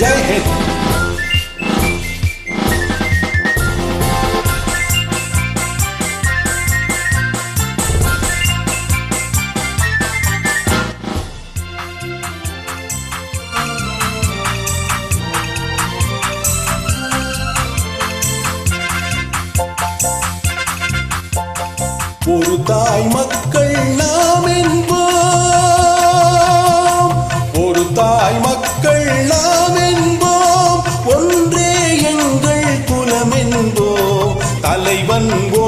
ஜெய் ஹிந்த் ஒரு தாய் மக்கள் நாம் என்போம் ஒரு தாய் மக்கள்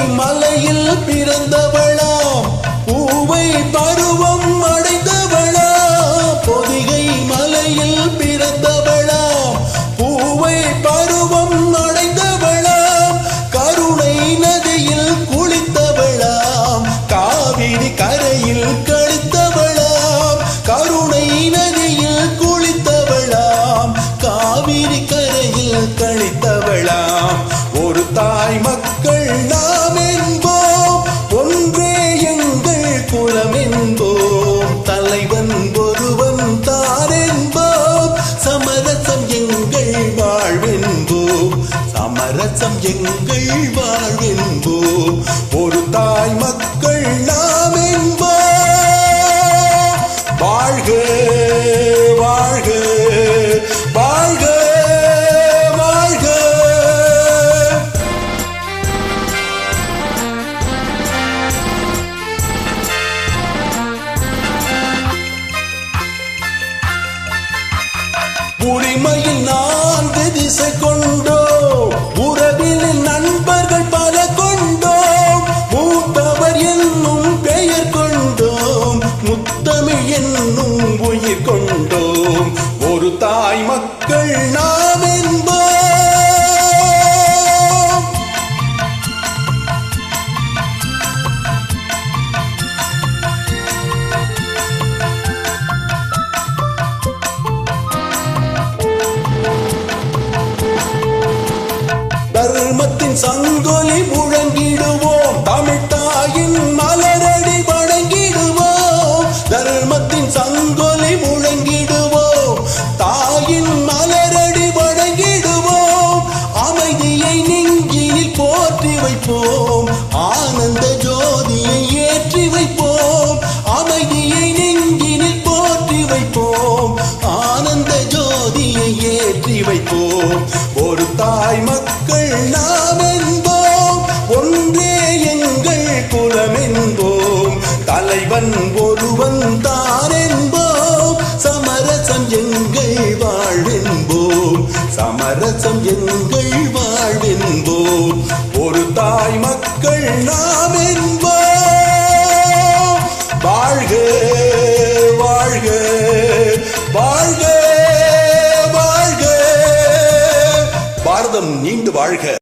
மலையில் பிறந்தவளாம். பூவை பருவம் அரசம் எங்கள் வாழ்வென்போ ஒரு தாய் மக்கள் நாம் என்போம். வாழ்க வாழ்க வாழ்க வாழ்க. உரிமையில் நான் திசை கொண்டு தர்மத்தின் சங்கொலி முழங்கிடுவோம். தமிழ் தாயின் மலரடி வணங்கிடுவோம். தர்மத்தின் சங்கொலி முழங்கிடுவோம். தாயின் மலரடி வணங்கிடுவோம். அமைதியை நெஞ்சினில் போற்றி வைப்போம். ஆனந்த ஜோதியை ஏற்றி வைப்போம். அமைதியை நெஞ்சினில் போற்றி வைப்போம். ஆனந்த ஜோதியை ஏற்றி வைப்போம். ஒரு தாய் மக்கள் நான் இறைவன் ஒருவன் தான் சமரசம் எங்கள் வாழ்வென்போம். சமரசம் எங்கள் வாழ்வென்போம். ஒரு தாய் மக்கள் நாம் என்போம் வாழ்க வாழ்க வாழ்க வாழ்க. பாரதம் நீண்டு வாழ்க.